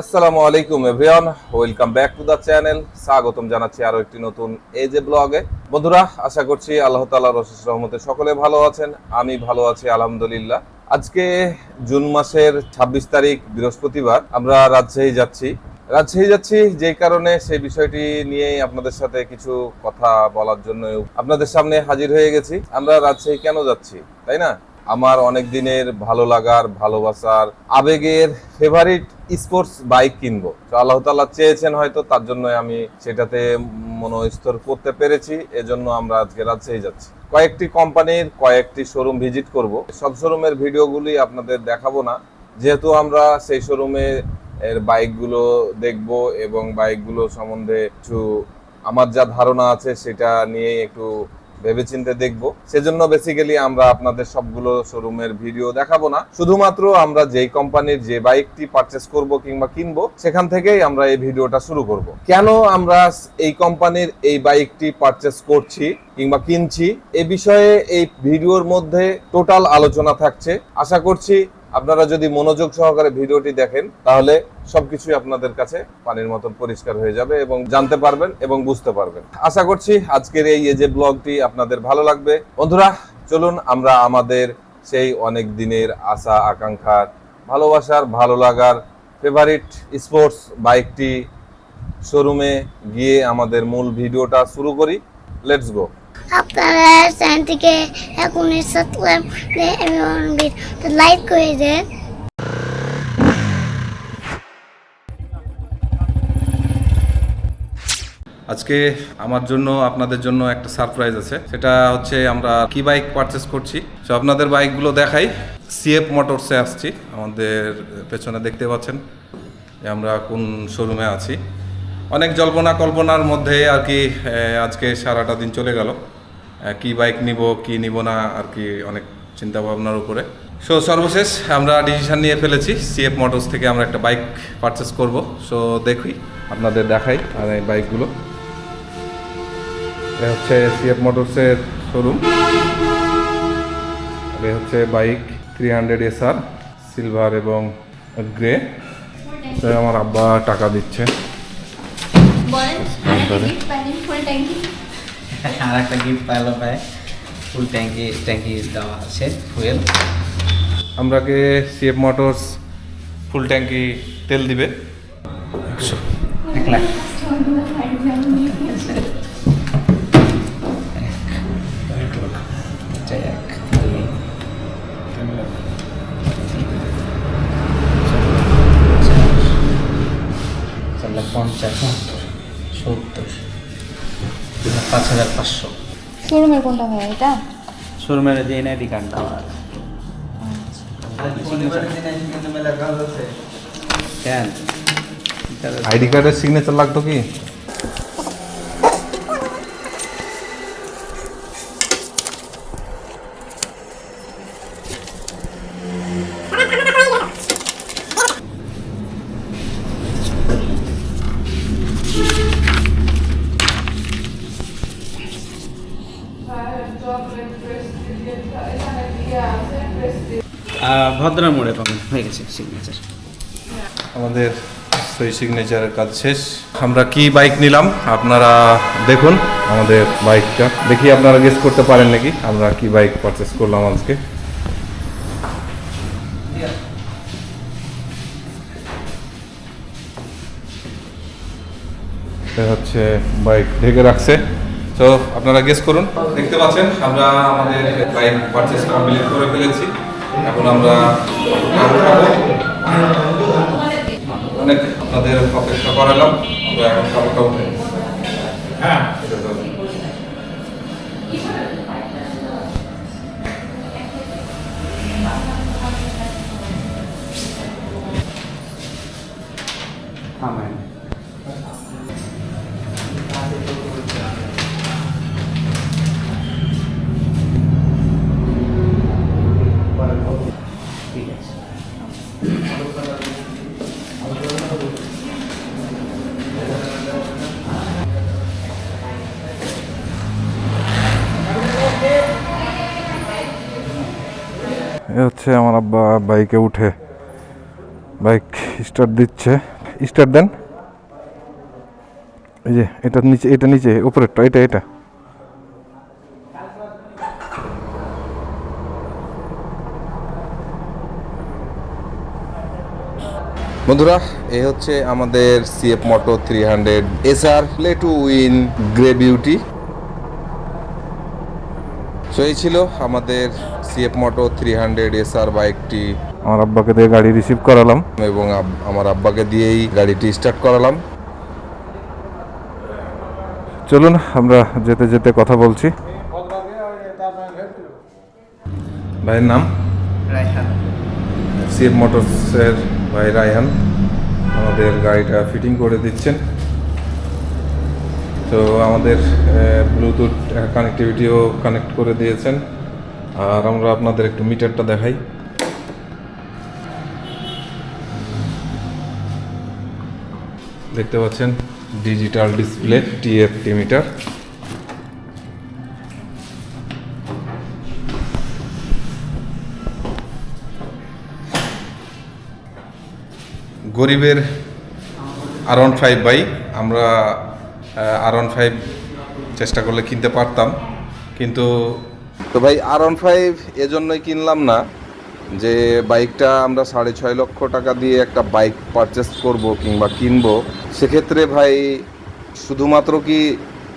আসসালামু আলাইকুম, everyone. Welcome back to the channel স্বাগতম জানাচ্ছি আরও একটি নতুন এই যে ব্লগে। বন্ধুরা, আশা করছি আল্লাহ তাআলার অশেষ রহমতে সকলে ভালো আছেন। আমি ভালো আছি, আলহামদুলিল্লাহ। আজকে জুন মাসের ২৬ তারিখ, বৃহস্পতিবার, আমরা রাজশাহী যাচ্ছি। রাজশাহী যাচ্ছি যেই কারণে সেই বিষয়টি নিয়েই আপনাদের সাথে কিছু কথা বলার জন্য আপনাদের সামনে হাজির হয়ে গেছি। আমরা রাজশাহী কেন যাচ্ছি, তাই না? আমার অনেক দিনের ভালো লাগার, ভালোবাসার, আবেগের ফেভারিট স্পোর্টস বাইক কিনবো। তো আল্লাহ তাআলা চেয়েছেন হয়তো, তার জন্য আমি সেটাতে মনোস্থর করতে পেরেছি, এজন্য আমরা আজকে রাজশাহী যাচ্ছি। কয়েকটি কোম্পানির কয়েকটি শোরুম ভিজিট করব। সব শোরুমের ভিডিওগুলি আপনাদের দেখাবো না, যেহেতু আমরা সেই শোরুমে এর বাইকগুলো দেখব এবং বাইকগুলো সম্বন্ধে কিছু আমার যা ধারণা আছে, সেটা নিয়ে একটু ভেবেচিন্তে দেখব। সেজন্য বেসিক্যালি আমরা আপনাদের সবগুলো শোরুমের ভিডিও দেখাবো না। শুধুমাত্র আমরা যেই কোম্পানির যে বাইকটি পারচেস করব কিংবা কিনবো, সেখান থেকেই আমরা এই ভিডিওটা শুরু করব। কেন আমরা এই কোম্পানির এই বাইকটি পারচেস করছি কিংবা কিনছি, এ বিষয়ে এই ভিডিওর মধ্যে টোটাল আলোচনা থাকছে। আশা করছি আপনারা যদি মনোযোগ সহকারে ভিডিওটি দেখেন, তাহলে সবকিছুই আপনাদের কাছে পানির মতন পরিষ্কার হয়ে যাবে এবং জানতে পারবেন এবং বুঝতে পারবেন। আশা করছি আজকের এই যে ব্লগটি আপনাদের ভালো লাগবে। বন্ধুরা, চলুন আমরা আমাদের সেই অনেক দিনের আশা, আকাঙ্ক্ষার, ভালোবাসার, ভালো লাগার ফেভারিট স্পোর্টস বাইকটি শোরুমে গিয়ে আমাদের মূল ভিডিওটা শুরু করি। লেটস গো আপনারা চ্যানেলটিকে লাইক করে দেন। আজকে আমার জন্য, আপনাদের জন্য একটা সারপ্রাইজ আছে। সেটা হচ্ছে আমরা কি বাইক পারচেস করছি। তো আপনাদের বাইকগুলো দেখাই। সিএফ মোটরসে আসছি। আমাদের পেছনে দেখতে পাচ্ছেন যে আমরা কোন শোরুমে আছি। অনেক জল্পনা কল্পনার মধ্যে আর কি আজকে সারাটা দিন চলে গেল। কি বাইক নিব, কি নিব না, আর কি অনেক চিন্তা ভাবনার উপরে। সো সর্বশেষ আমরা ডিসিশন নিয়ে ফেলেছি সিএফ মোটরস থেকে আমরা একটা বাইক পারচেস করব। সো দেখি, আপনাদের দেখাই আর এই বাইকগুলো এ হচ্ছে সিএফ মোটরসের শোরুম এ হচ্ছে bike three hundred SR silver এবং গ্রে আমার আব্বা টাকা দিচ্ছে। ট্যাঙ্কি আর একটা গিফট পাইলো ভাই ফুল ট্যাঙ্কি ট্যাঙ্কি দেওয়া আছে ফুয়েল আমরাকে সিএফ মোটরস ফুল ট্যাঙ্কি তেল দিবে। এক লাখ। পাঁচ হাজার পাঁচশো। শোরুমের কোনটা ভাই এটা? শোরুমের যে এনআইডি কার্ডটা। আমার কেন? আইডি কার্ডের সিগনেচার লাগতো কি আহ, ভদ্রা মোড়ে পাবেন হয়ে গেছে সিগনেচার আমাদের সই সিগনেচারের কাজ শেষ। আমরা কি বাইক নিলাম? আপনারা দেখুন আমাদের বাইকটা দেখি আপনারা গেস করতে পারেন নাকি? আমরা কি বাইক পারচেস করলাম আজকে? হচ্ছে বাইক ঢেকে রাখছে। তো আপনারা গেস করুন। দেখতে পাচ্ছেন, আমরা আমাদের বাইক পারচেস কমপ্লিট করে ফেলেছি। এখন আমরা অনেক আপনাদের অপেক্ষা করালাম আমরা এখন সবটা উঠে হ্যাঁ। এ হচ্ছে আমার আব্বা বাইকে উঠে বাইক স্টার্ট দিচ্ছে। স্টার্ট দেন। এই যে, এটা নিচে এটা নিচে, উপরেরটা, এটা এটা। বন্ধুরা, এই হচ্ছে আমাদের CF moto three hundred SR play to win grey beauty so এই ছিল আমাদের CF moto three hundred SR বাইকটি আমার আব্বাকে দিয়ে গাড়ি রিসিভ করালাম। এবং আমার আব্বাকে দিয়েই গাড়িটি স্টার্ট করালাম। চলুন আমরা যেতে যেতে কথা বলছি। ভাইয়ের নাম? রাইহান সিএফ মোটরসের ভাই রায়হান। আমাদের গাড়িটা ফিটিং করে দিচ্ছেন। তো আমাদের ব্লুটুথ কানেক্টিভিটিও কানেক্ট করে দিয়েছেন। আর আমরা আপনাদের একটু মিটারটা দেখাই। দেখতে পাচ্ছেন ডিজিটাল ডিসপ্লে টিএফটি মিটার গরিবের আর ওয়ান ফাইভ বাই আমরা আর ওয়ান ফাইভ চেষ্টা করলে কিনতে পারতাম। কিন্তু তো ভাই আর ওয়ান ফাইভ এজন্যই কিনলাম না, যে বাইকটা আমরা সাড়ে ছয় লক্ষ টাকা দিয়ে একটা বাইক পারচেস করব কিংবা কিনবো। সেক্ষেত্রে ভাই, শুধুমাত্র কি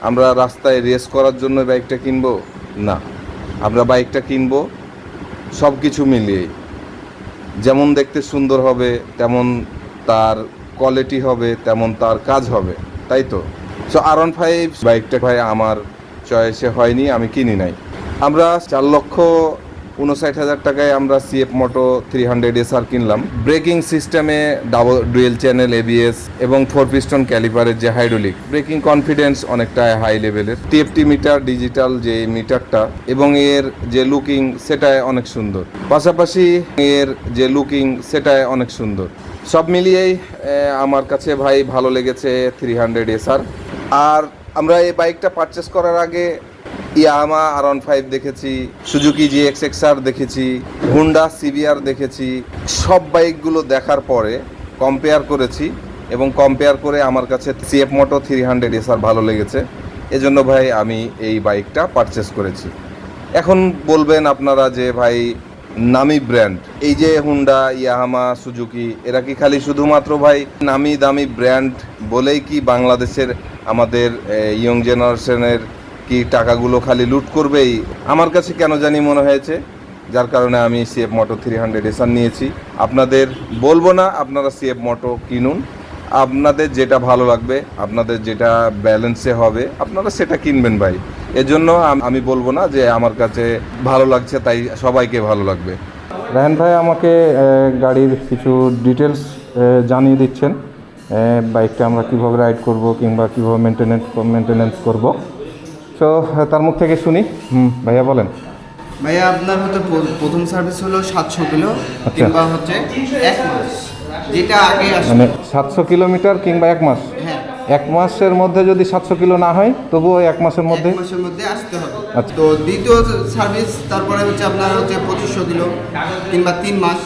আমরা রাস্তায় রেস করার জন্য বাইকটা কিনবো? না, আমরা বাইকটা কিনবো সব কিছু মিলিয়েই যেমন দেখতে সুন্দর হবে, তেমন তার কোয়ালিটি হবে, তেমন তার কাজ হবে, তাই তো? সো আর ওয়ান ফাইভ বাইকটা ভাই আমার চয়েসে হয়নি, আমি কিনি নাই। আমরা চার লক্ষ উনষাট হাজার টাকায় আমরা CF moto three hundred SR কিনলাম। ব্রেকিং সিস্টেমে ডাবল ডুয়েল চ্যানেল এবিএস এবং ফোর পিস্টন ক্যালিপারের যে হাইড্রোলিক ব্রেকিং কনফিডেন্স অনেকটা হাই লেভেলের টিএফটি মিটার ডিজিটাল যে মিটারটা এবং এর যে লুকিং সেটাই অনেক সুন্দর। পাশাপাশি এর যে লুকিং সেটাই অনেক সুন্দর। সব মিলিয়েই আমার কাছে ভাই ভালো লেগেছে থ্রি হান্ড্রেড এসআর আর আমরা এই বাইকটা পারচেস করার আগে ইয়ামা আর ওয়ান ফাইভ দেখেছি, Suzuki G X X R দেখেছি হুন্ডা সিবিআর দেখেছি। সব বাইকগুলো দেখার পরে কম্পেয়ার করেছি এবং কম্পেয়ার করে আমার কাছে CF moto three hundred SR ভালো লেগেছে। এজন্য ভাই আমি এই বাইকটা পারচেস করেছি। এখন বলবেন আপনারা যে ভাই নামি ব্র্যান্ড। এই যে হুন্ডা ইয়াহামা সুজুকি এরা কি খালি শুধুমাত্র ভাই নামি দামি ব্র্যান্ড বলেই কি বাংলাদেশের আমাদের ইয়ং জেনারেশনের কি টাকাগুলো খালি লুট করবেই? আমার কাছে কেন জানি মনে হয়েছে, যার কারণে আমি সিএফ মোটো থ্রি হান্ড্রেড এসার নিয়েছি। আপনাদের বলব না, আপনারা সিএফ মোটো কিনুন। আপনাদের যেটা ভালো লাগবে আপনাদের যেটা ব্যালেন্সে হবে আপনারা সেটা কিনবেন ভাই। এজন্য আম- আমি বলব না যে আমার কাছে ভালো লাগছে তাই সবাইকে ভালো লাগবে। রায়ন ভাই আমাকে গাড়ির কিছু ডিটেলস জানিয়ে দিচ্ছেন। বাইকটা আমরা কীভাবে রাইড করব কিংবা কীভাবে মেনটেনেন্স মেনটেনেন্স করব। তো তার মুখ থেকে শুনি। হুম ভাইয়া বলেন। ভাইয়া আপনার হচ্ছে প্র- প্রথম সার্ভিস হলো সাতশো কিলো আচ্ছা। কিংবা হচ্ছে এক মাস। যেটা আগে মানে সাতশো কিলোমিটার কিংবা এক মাস? হ্যাঁ। এক মাসের মধ্যে যদি সাতশো কিলো না হয় তবুও এক মাসের মধ্যে? মাসের মধ্যে আসতে হবে। আচ্ছা। তো দ্বিতীয় সার্ভিস তারপরে হচ্ছে আপনার হচ্ছে পঁচিশশো কিলো কিংবা তিন মাস।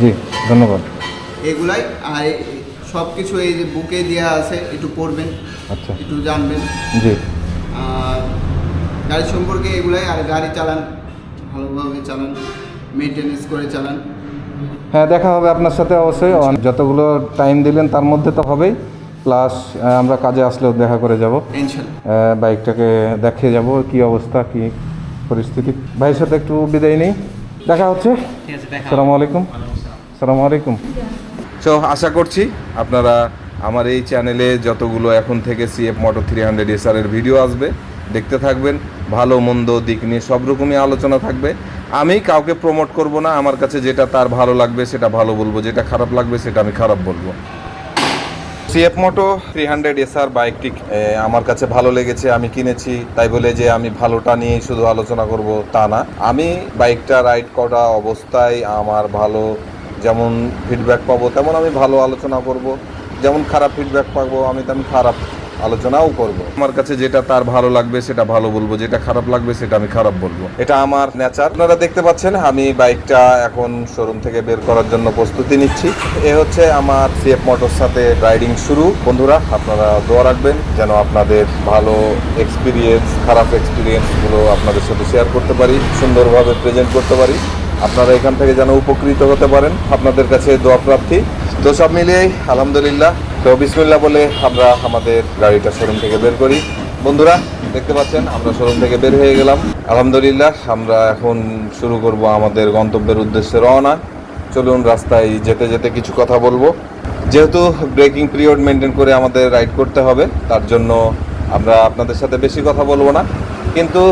জি ধন্যবাদ। এগুলাই আর সব কিছু এই যে বুকে দেওয়া আছে একটু পড়বেন আচ্ছা। একটু জানবেন। জি। আর গাড়ি সম্পর্কে এগুলাই আর গাড়ি চালান ভালোভাবে চালান মেনটেনেন্স করে চালান। হ্যাঁ দেখা হবে আপনার সাথে অবশ্যই। অন- যতগুলো টাইম দিলেন তার মধ্যে তো হবেই। প্লাস আমরা কাজে আসলেও দেখা করে যাব। বাইকটাকে দেখিয়ে যাব কি অবস্থা কি পরিস্থিতি। ভাইয়ের সাথে একটু বিদায় নেই। দেখা হচ্ছে। দেখা সালামু আলাইকুম। সালামু আলাইকুম। সো আশা করছি আপনারা আমার এই চ্যানেলে যতগুলো এখন থেকে সিএফ মোটো থ্রি হান্ড্রেড এসআরের ভিডিও আসবে দেখতে থাকবেন। ভালো মন্দ দিক নিয়ে সব রকমই আলোচনা থাকবে। আমি কাউকে প্রমোট করব না, আমার কাছে যেটা তার ভালো লাগবে, সেটা ভালো বলব, যেটা খারাপ লাগবে, সেটা আমি খারাপ বলব। CF moto three hundred SR বাইকটি আমার কাছে ভালো লেগেছে, আমি কিনেছি, তাই বলে যে আমি ভালোটা নিয়ে শুধু আলোচনা করব, তা না। আমি বাইকটা রাইড করা অবস্থায় আমার ভালো যেমন ফিডব্যাক পাবো, তেমন আমি ভালো আলোচনা করব, যেমন খারাপ ফিডব্যাক পাবো, আমি তেমন খারাপ আলোচনাও করব। আমার কাছে যেটা তার ভালো লাগবে সেটা ভালো বলব যেটা খারাপ লাগবে সেটা আমি খারাপ বলব। এটা আমার নেচার আপনারা দেখতে পাচ্ছেন আমি বাইকটা এখন শোরুম থেকে বের করার জন্য প্রস্তুতি নিচ্ছি। এ হচ্ছে আমার সিএফ মোটর সাথে রাইডিং শুরু। বন্ধুরা আপনারা দোয়া রাখবেন যেন আপনাদের ভালো এক্সপিরিয়েন্স খারাপ এক্সপিরিয়েন্সগুলো আপনাদের সাথে শেয়ার করতে পারি সুন্দরভাবে প্রেজেন্ট করতে পারি। আপনারা এখান থেকে যেন উপকৃত হতে পারেন। আপনাদের কাছে দোয়া প্রার্থী। তো সব মিলিয়েই আলহামদুলিল্লাহ তো বিসমিল্লাহ বলে আমরা আমাদের গাড়িটা শোরুম থেকে বের করি। বন্ধুরা, দেখতে পাচ্ছেন, আমরা শোরুম থেকে বের হয়ে গেলাম। আলহামদুলিল্লাহ, আমরা এখন শুরু করব আমাদের গন্তব্যের উদ্দেশ্যে রওনা। চলুন রাস্তায় যেতে যেতে কিছু কথা বলব। যেহেতু ব্রেকিং পিরিয়ড মেনটেন করে আমাদের রাইড করতে হবে, তার জন্য আমরা আপনাদের সাথে বেশি কথা বলব না। কিন্তু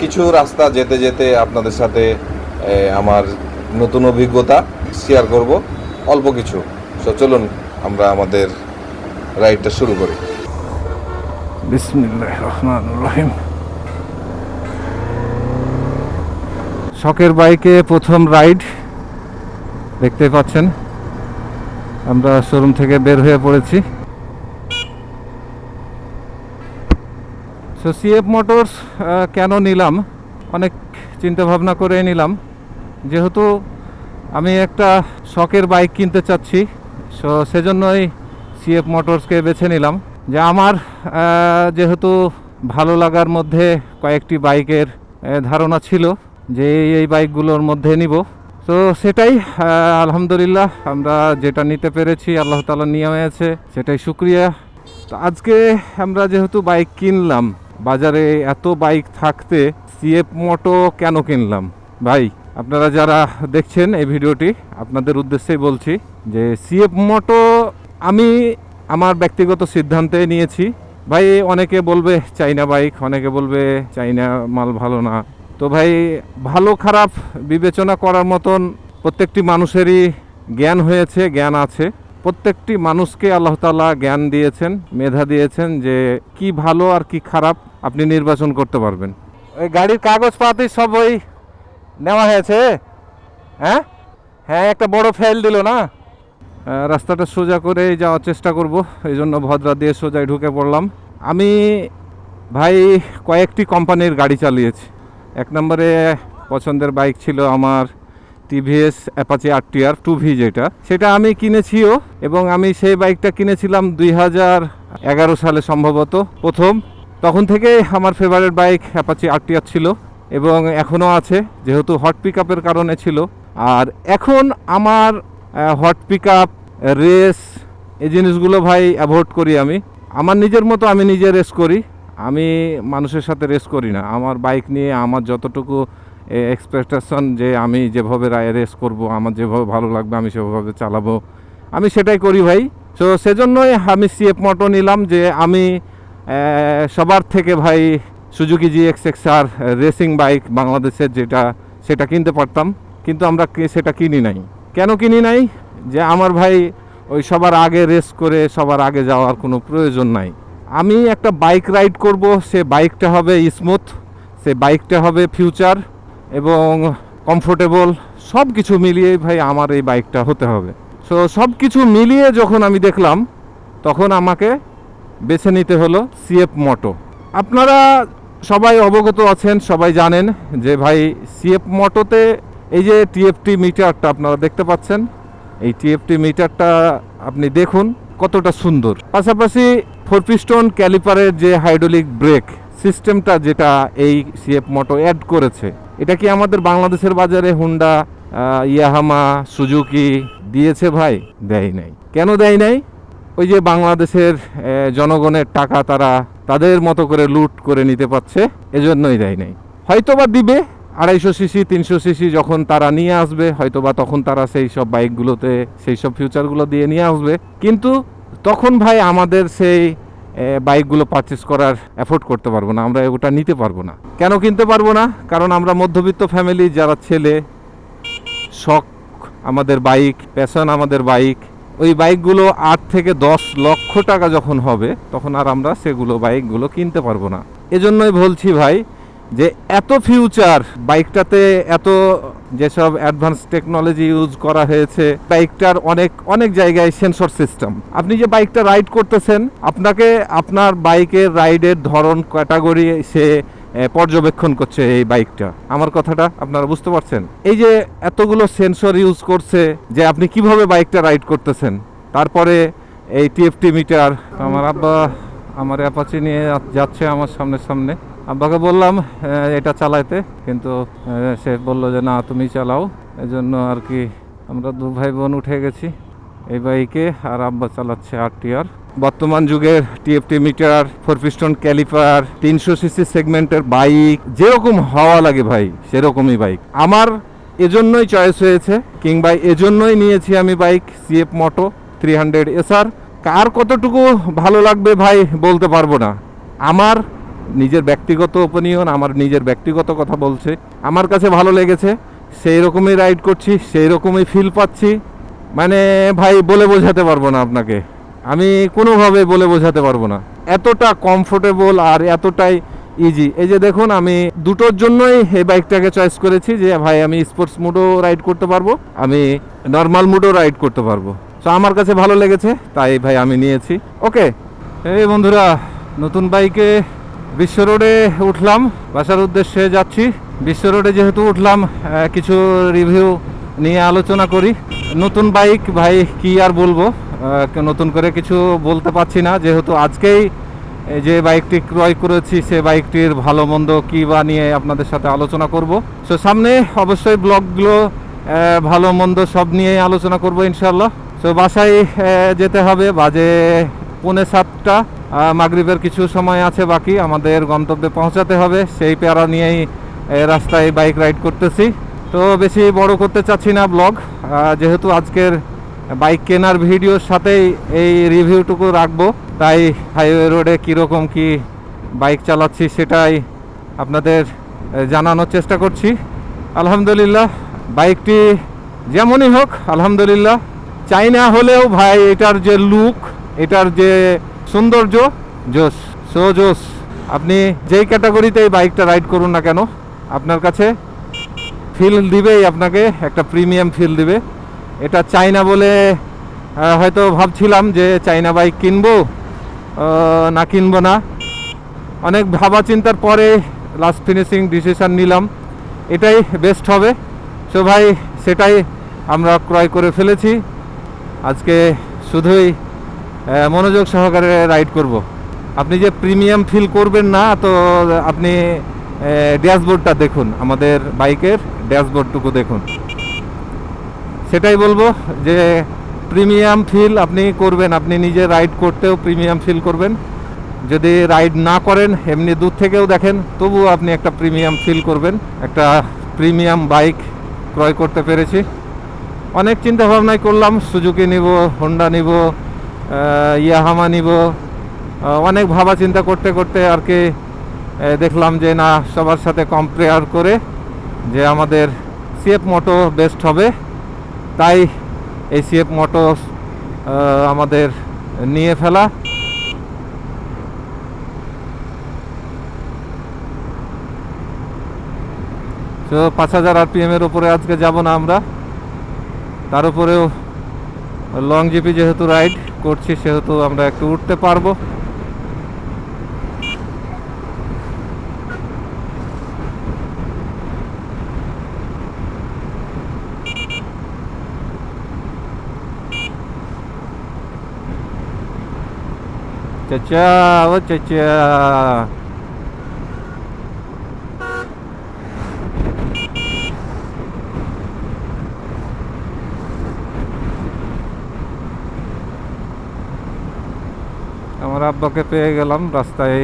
কিছু রাস্তা যেতে যেতে আপনাদের সাথে আমার নতুন অভিজ্ঞতা শেয়ার করব। অল্প কিছু। সো চলুন আমরা আমাদের রাইডটা শুরু করি। শখের বাইকে প্রথম রাইড, দেখতে পাচ্ছেন। আমরা শোরুম থেকে বের হয়ে পড়েছি। সো সিএফ মোটরস কেন নিলাম? অনেক চিন্তা ভাবনা করে নিলাম। যেহেতু আমি একটা শখের বাইক কিনতে চাচ্ছি সো সেজন্যই সিএফ মোটরসকে বেছে নিলাম। যে আমার যেহেতু ভালো লাগার মধ্যে কয়েকটি বাইকের ধারণা ছিল যে এই বাইকগুলোর মধ্যে নিব। তো সেটাই আলহামদুলিল্লাহ আমরা যেটা নিতে পেরেছি আল্লাহ তালা নিয়ে আছে, সেটাই শুক্রিয়া। তো আজকে আমরা যেহেতু বাইক কিনলাম, বাজারে এত বাইক থাকতে সিএফ মোটো কেন কিনলাম? ভাই আপনারা যারা দেখছেন এই ভিডিওটি, আপনাদের উদ্দেশ্যেই বলছি যে সিএফ মোটো আমি আমার ব্যক্তিগত সিদ্ধান্তে নিয়েছি। ভাই, অনেকে বলবে, চাইনা বাইক। অনেকে বলবে, চাইনা মাল ভালো না। তো ভাই, ভালো খারাপ বিবেচনা করার মতন প্রত্যেকটি মানুষেরই জ্ঞান হয়েছে, জ্ঞান আছে। প্রত্যেকটি মানুষকে আল্লাহ তাআলা জ্ঞান দিয়েছেন, মেধা দিয়েছেন যে কি ভালো আর কি খারাপ আপনি নির্বাচন করতে পারবেন। ওই গাড়ির কাগজপাতি সব ওই নেওয়া হয়েছে। হ্যাঁ? হ্যাঁ একটা বড় ফেল দিল না? রাস্তাটা সোজা করে যাওয়ার চেষ্টা করব এই জন্য ভদ্রা দিয়ে সোজায় ঢুকে পড়লাম। আমি ভাই কয়েকটি কোম্পানির গাড়ি চালিয়েছি। এক নম্বরে পছন্দের বাইক ছিল আমার TVS Apache R TR two V যেটা। সেটা আমি কিনেছিও এবং আমি সেই বাইকটা কিনেছিলাম দুই হাজার এগারো সালে সম্ভবত প্রথম। তখন থেকে আমার favourite bike Apache R TR ছিল। এবং এখনও আছে, যেহেতু হট পিক আপের কারণে ছিল। আর এখন আমার হট পিক আপ রেস এই জিনিসগুলো ভাই অ্যাভয়েড করি আমি। আমার নিজের মতো আমি নিজে রেস করি। আমি মানুষের সাথে রেস করি না। আমার বাইক নিয়ে আমার যতটুকু এক্সপেকটেশন যে আমি যেভাবে রেস করব, আমার যেভাবে ভালো লাগবে, আমি সেভাবে চালাবো, আমি সেটাই করি ভাই। তো সেজন্যই আমি সিএফ মোটো নিলাম যে আমি সবার থেকে ভাই Suzuki G X X R racing bike বাংলাদেশের যেটা, সেটা কিনতে পারতাম, কিন্তু আমরা সেটা কিনি নাই। কেন কিনি নাই? যে আমার ভাই ওই সবার আগে রেস করে, সবার আগে যাওয়ার কোনো প্রয়োজন নাই। আমি একটা বাইক রাইড করব, সে বাইকটা হবে স্মুথ সে বাইকটা হবে ফিউচার এবং কমফোর্টেবল সব কিছু মিলিয়ে ভাই আমার এই বাইকটা হতে হবে। সো সব কিছু মিলিয়ে যখন আমি দেখলাম, তখন আমাকে বেছে নিতে হলো সিএফ মোটো আপনারা সবাই অবগত আছেন, সবাই জানেন যে ভাই সিএফ মোটোতে এই যে টিএফটি মিটারটা আপনারা দেখতে পাচ্ছেন, এই টিএফটি মিটারটা আপনি দেখুন কতটা সুন্দর। পাশাপাশি ফোর পিস্টন ক্যালিপারের যে হাইড্রোলিক ব্রেক সিস্টেমটা যেটা এই সিএফ মোটো অ্যাড করেছে, এটা কি আমাদের বাংলাদেশের বাজারে হুন্ডা ইয়াহামা সুজুকি দিয়েছে ভাই? দেয় নাই। কেন দেয় নাই? ওই যে বাংলাদেশের জনগণের টাকা তারা তাদের মতো করে লুট করে নিতে পারছে, এজন্যই দেয় নাই। হয়তোবা দিবে, আড়াইশো সিসি, তিনশো সিসি যখন তারা নিয়ে আসবে, হয়তোবা তখন তারা সেই সব বাইকগুলোতে, সেই সব ফিউচারগুলো দিয়ে নিয়ে আসবে। কিন্তু তখন ভাই আমাদের সেই বাইকগুলো পারচেস করার অ্যাফোর্ড করতে পারব না, আমরা ওটা নিতে পারব না। কেন কিনতে পারব না? কারণ আমরা মধ্যবিত্ত ফ্যামিলি যারা ছেলে, শখ, আমাদের বাইক প্যাশন আমাদের বাইক ওই বাইকগুলো আট থেকে দশ লক্ষ টাকা যখন হবে, তখন আর আমরা সেগুলো, বাইকগুলো কিনতে পারব না। এজন্যই বলছি ভাই যে এত ফিউচার বাইকটাতে এত যেসব অ্যাডভান্স টেকনোলজি ইউজ করা হয়েছে, বাইকটার অনেক অনেক জায়গায় সেন্সর সিস্টেম আপনি যে বাইকটা রাইড করতেছেন, আপনাকে আপনার বাইকের রাইডের ধরন ক্যাটাগরি সে পর্যবেক্ষণ করছে এই বাইকটা। আমার কথাটা আপনারা বুঝতে পারছেন? এই যে এতগুলো সেন্সর ইউজ করছে যে আপনি কীভাবে বাইকটা রাইড করতেছেন? তারপরে এই টিএফটি মিটার, আমার আব্বা আমার অ্যাপাচি নিয়ে যাচ্ছে আমার সামনে সামনে। আব্বাকে বললাম এটা চালাইতে। কিন্তু সে বলল যে, না, তুমি চালাও। এজন্য আর কি আমরা দু ভাই বোন উঠে গেছি এই বাইকে, আর আব্বা চালাচ্ছে আর টিআর বর্তমান যুগের TFT meter, four piston caliper, তিনশো সিসি সেগমেন্টের বাইক, যেরকম হওয়া লাগে ভাই, সেরকমই বাইক। আমার এজন্যই চয়েস হয়েছে, কিংবা এজন্যই নিয়েছি আমি bike CF moto three hundred SR কার কতটুকু ভালো লাগবে ভাই, বলতে পারব না। আমার নিজের ব্যক্তিগত ওপিনিয়ন আমার নিজের ব্যক্তিগত কথা বলছে। আমার কাছে ভালো লেগেছে সেই রকমই রাইড করছি সেই রকমই ফিল পাচ্ছি। মানে ভাই, বলে বোঝাতে পারব না আপনাকে। আমি কোনোভাবে বলে বোঝাতে পারব না। এতটা কমফোর্টেবল আর এতটাই ইজি এই যে দেখুন, আমি দুটোর জন্যই এই বাইকটাকে চয়েস করেছি যে, ভাই, আমি স্পোর্টস মুডও রাইড করতে পারব, আমি নর্মাল মুডও রাইড করতে পারব। তো আমার কাছে ভালো লেগেছে, তাই ভাই আমি নিয়েছি। ওকে এই বন্ধুরা, নতুন বাইকে বিশ্ব রোডে উঠলাম। বাসার উদ্দেশ্যে যাচ্ছি। বিশ্ব রোডে যেহেতু উঠলাম কিছু রিভিউ নিয়ে আলোচনা করি। নতুন বাইক ভাই, কি আর বলব? নতুন করে কিছু বলতে পারছি না। যেহেতু আজকেই যে বাইকটি ক্রয় করেছি, সে বাইকটির ভালো মন্দ কী বা নিয়ে আপনাদের সাথে আলোচনা করব। সো সামনে অবশ্যই ব্লগগুলো ভালো মন্দ সব নিয়ে আলোচনা করব ইনশাল্লাহ সো বাসায় যেতে হবে। বাজে পৌনে সাতটা। মাগরিবের কিছু সময় আছে বাকি। আমাদের গন্তব্যে পৌঁছাতে হবে। সেই প্যারা নিয়েই রাস্তায় বাইক রাইড করতেছি। তো, বেশি বড় করতে চাচ্ছি না ব্লগ। যেহেতু আজকের বাইক কেনার ভিডিওর সাথেই এই রিভিউটুকু রাখব। তাই হাইওয়ে রোডে কীরকম কি বাইক চালাচ্ছি সেটাই আপনাদের জানানোর চেষ্টা করছি। আলহামদুলিল্লাহ, বাইকটি যেমনই হোক, আলহামদুলিল্লাহ। চাইনা হলেও ভাই, এটার যে লুক, এটার যে সৌন্দর্য জোস সো জোস আপনি যেই ক্যাটাগরিতে এই বাইকটা রাইড করুন না কেন, আপনার কাছে ফিল দিবেই আপনাকে, একটা প্রিমিয়াম ফিল দিবে। এটা চাইনা বলে হয়তো ভাবছিলাম যে চাইনা বাইক কিনবো না কিনবো না। অনেক ভাবা চিন্তার পরে লাস্ট ফিনিশিং ডিসিশন নিলাম। এটাই বেস্ট হবে। সো ভাই, সেটাই আমরা ক্রয় করে ফেলেছি। আজকে শুধুই মনোযোগ সহকারে রাইড করব। আপনি যে প্রিমিয়াম ফিল করবেন না, তো আপনি ড্যাশবোর্ডটা দেখুন। আমাদের বাইকের ড্যাশবোর্ডটুকু দেখুন। সেটাই বলব যে প্রিমিয়াম ফিল আপনি করবেন, আপনি নিজে রাইড করতেও প্রিমিয়াম ফিল করবেন। যদি রাইড না করেন, এমনি দূর থেকেও দেখেন, তবুও আপনি একটা প্রিমিয়াম ফিল করবেন। একটা প্রিমিয়াম বাইক ক্রয় করতে পেরেছি। অনেক চিন্তা ভাবনাই করলাম, সুজুকি নিব হোন্ডা নিব ইয়াহামা নিব অনেক ভাবা চিন্তা করতে করতে আর কি দেখলাম যে না, সবার সাথে কম্পেয়ার করে যে আমাদের সিএফ মোটো বেস্ট হবে। তাই এই সিএফ মোটো আমাদের নিয়ে ফেলা। তো পাঁচ হাজার আরপিএমের উপরে আজকে যাব না আমরা। তার উপরেও লং জিপি যেহেতু রাইড করছি, সেহেতু আমরা একটু উঠতে পারব। চাচা ও চাচা আমার আব্বাকে পেয়ে গেলাম রাস্তায়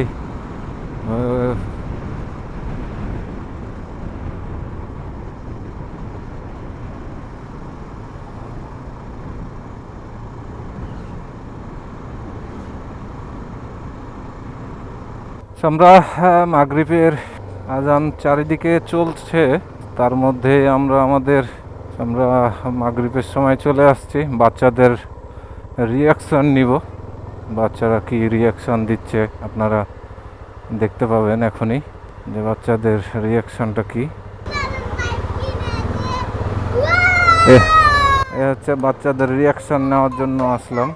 আমরা আহ, মাগরিবের আজান চারিদিকে চলছে। তার মধ্যে আমরা আমাদের আমরা মাগরিবের সময় চলে আসছি। বাচ্চাদের রিয়াকশন নিব। বাচ্চারা কি রিয়াকশন দিচ্ছে আপনারা দেখতে পাবেন এখনই যে বাচ্চাদের রিয়াকশনটা কি। এ হচ্ছে বাচ্চাদের রিয়াকশন নেওয়ার জন্য আসলাম।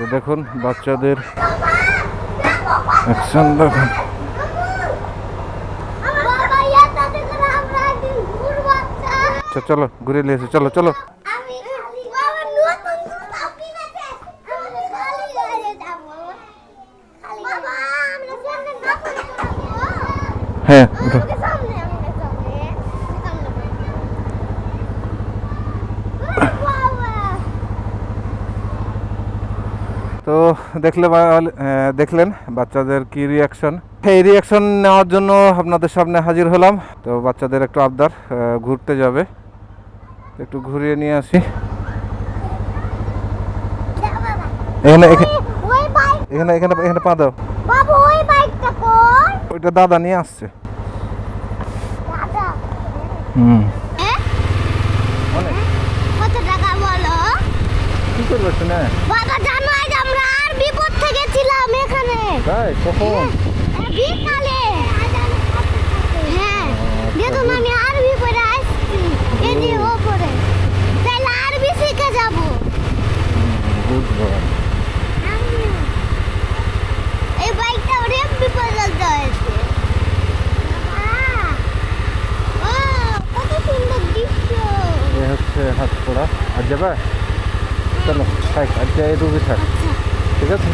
তো দেখুন বাচ্চাদের বাবা ইয়া তাতে করে আমরা একদিন ঘুরবো আচ্ছা আচ্ছা চলো ঘুরে নিয়ে এসো চলো চলো আমি খালি বাবা নতুন জুতা কিনেছে আমি খালি গায়ে যাব খালি বাবা আমরা সামনে না করে হ্যাঁ ওঠো। আমাকে সামনে আমাকে সামনে সামনে বাবা তো দেখলে দেখলেন বাচ্চাদের কি রিয়াকশন এই রিয়াকশন নেওয়ার জন্য আপনাদের সামনে হাজির হলাম। তো বাচ্চাদের একটু আবদার ঘুরতে যাবে। একটু ঘুরিয়ে নিয়ে আসি। এখানে এখানে এখানে এখানে পা দাও। ওইটা দাদা নিয়ে আসছে। হুম। হ্যাঁ? কত টাকা বলো? কি করবে শুনে বাবা জানো আজ আমরা আর বিপদ থেকে ছিলাম এখানে তাই কখন বিকালে হ্যাঁ দেখুন আমি আরবি পড়ে আসছি তাহলে আরবি শিখে যাব বুঝব এই বাইকটা অনেক বিপর্যস্ত হয়েছে ও কত সুন্দর দৃশ্য হচ্ছে হাত পড়া আর যাবে চলো থাক আজকে এই রুবি থাক ঠিক আছে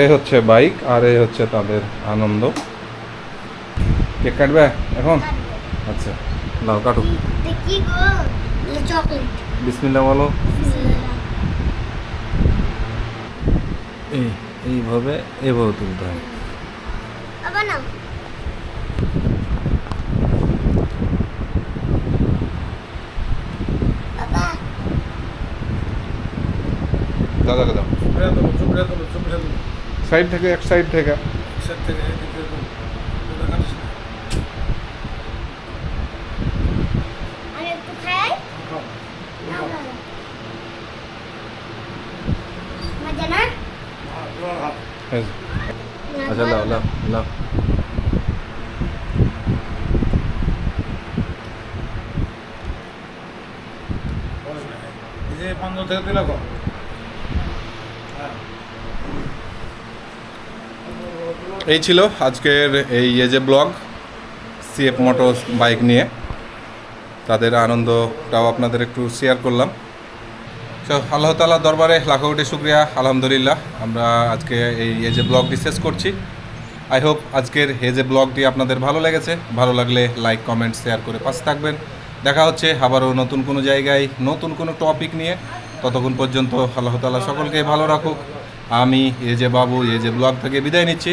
এই হচ্ছে বাইক আর এই হচ্ছে তাদের আনন্দ। কেক কাটবে এখন? আচ্ছা দাও কাটু। দেখি গো চকলেট বিসমিল্লা বলো। এই এইভাবে এভাবে তুলতে হয়। বাবা না বাবা দাদাকে দাও সাইড থেকে এক সাইড থেকে। আচ্ছা লাও লাও এই ছিল আজকের এই যে ব্লগ সিএফ মোটরস বাইক নিয়ে। তাদের আনন্দটাও আপনাদের একটু শেয়ার করলাম। তো আল্লাহ তালা দরবারে লাখো কোটি শুক্রিয়া, আলহামদুলিল্লাহ। আমরা আজকে এই এ যে ব্লগটি শেষ করছি। আই হোপ আজকের এ যে ব্লগটি আপনাদের ভালো লেগেছে। ভালো লাগলে লাইক কমেন্ট শেয়ার করে পাশে থাকবেন। দেখা হচ্ছে আবারও নতুন কোনো জায়গায়, নতুন কোনো টপিক নিয়ে। ততক্ষণ পর্যন্ত আল্লাহ তালা সকলকে ভালো রাখুক। আমি এ যে বাবু এ যে ব্লগ থেকে বিদায় নিচ্ছি।